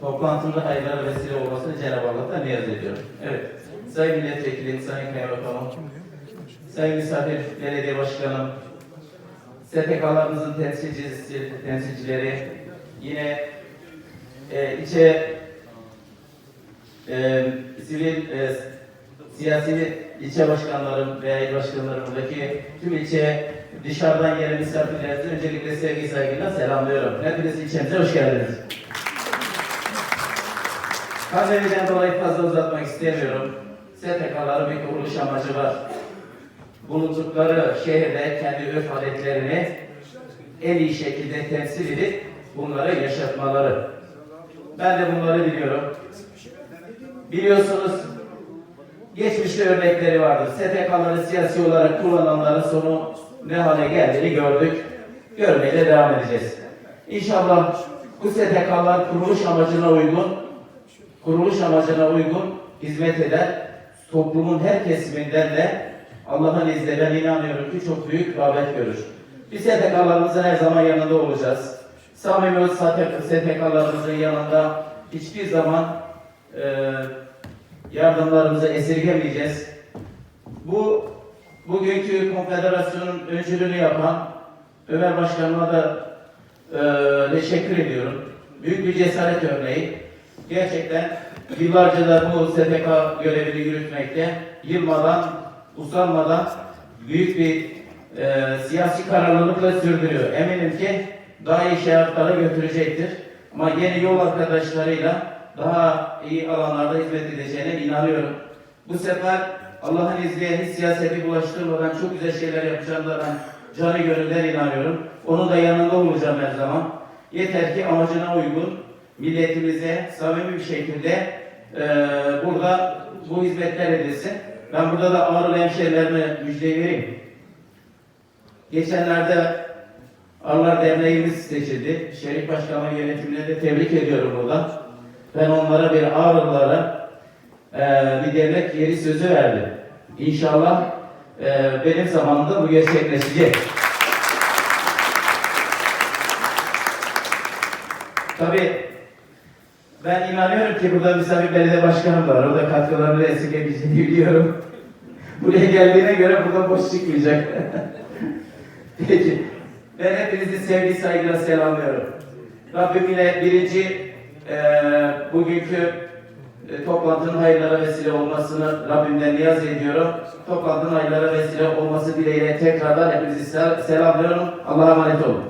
toplantımda hayırlara vesile olmasını Cenab-ı Allah'tan niyaz ediyorum. Evet. Sayın Milletvekili, Sayın Kaymakamım, Sayın Misafir Belediye Başkanım, STK'larımızın temsilcisi, temsilcileri, yine e, ilçe e, sivil e, siyasi ilçe başkanlarım veya il başkanlarımdaki tüm ilçe dışarıdan gelen misafirlerinizi öncelikle sevgi saygıyla selamlıyorum. Hepiniz ilçemize hoş geldiniz. Pandemiden dolayı fazla uzatmak istemiyorum. STK'ların bir kuruluş amacı var. Bulundukları şehirde kendi örf adetlerini en iyi şekilde temsil edip bunları yaşatmaları. Ben de bunları biliyorum. Biliyorsunuz geçmişte örnekleri vardır. STK'ları siyasi olarak kullananların sonu ne hale geldiğini gördük. Görmeye de devam edeceğiz. İnşallah bu STK'lar kuruluş amacına uygun, kuruluş amacına uygun hizmet eder. Toplumun her kesiminden de Allah'ın izniyle ben inanıyorum ki çok büyük rağbet görür. Biz STK'larımızın her zaman yanında olacağız. Samimi STK'larımızın yanında hiçbir zaman e, yardımlarımızı esirgemeyeceğiz. Bu bugünkü konfederasyonun öncülüğünü yapan Ömer Başkanıma da e, teşekkür ediyorum. Büyük bir cesaret örneği. Gerçekten yıllarca da bu STK görevini yürütmekte, yılmadan, usanmadan büyük bir e, siyasi kararlılıkla sürdürüyor. Eminim ki daha iyi şartlara götürecektir. Ama yeni yol arkadaşlarıyla daha iyi alanlarda hizmet edeceğine inanıyorum. Bu sefer Allah'ın izniyle hiç siyaseti bulaştırmadan çok güzel şeyler yapacağına ben canı gönülden inanıyorum. Onun da yanında olacağım her zaman. Yeter ki amacına uygun milletimize samimi bir şekilde e, burada bu hizmetler edilsin. Ben burada da Ağrılı hemşehrilerime müjde vereyim. Geçenlerde Arlar Derneğimiz seçildi. Şerif Başkanı yönetimine de tebrik ediyorum buradan. Ben onlara bir Ağrılılara e, bir devlet yeri sözü verdim. İnşallah e, benim zamanımda bu gerçekleşecek. Tabii ben inanıyorum ki burada misafir belediye başkanım var. O da katkılarını esirgemeyeceğini biliyorum. Buraya geldiğine göre burada boş çıkmayacak. Peki. Ben hepinizi sevgi saygıyla selamlıyorum. Rabbim yine birinci e, bugünkü e, toplantının hayırlara vesile olmasını Rabbimden niyaz ediyorum. Toplantının hayırlara vesile olması dileğiyle tekrardan hepinizi sel- selamlıyorum. Allah'a emanet olun.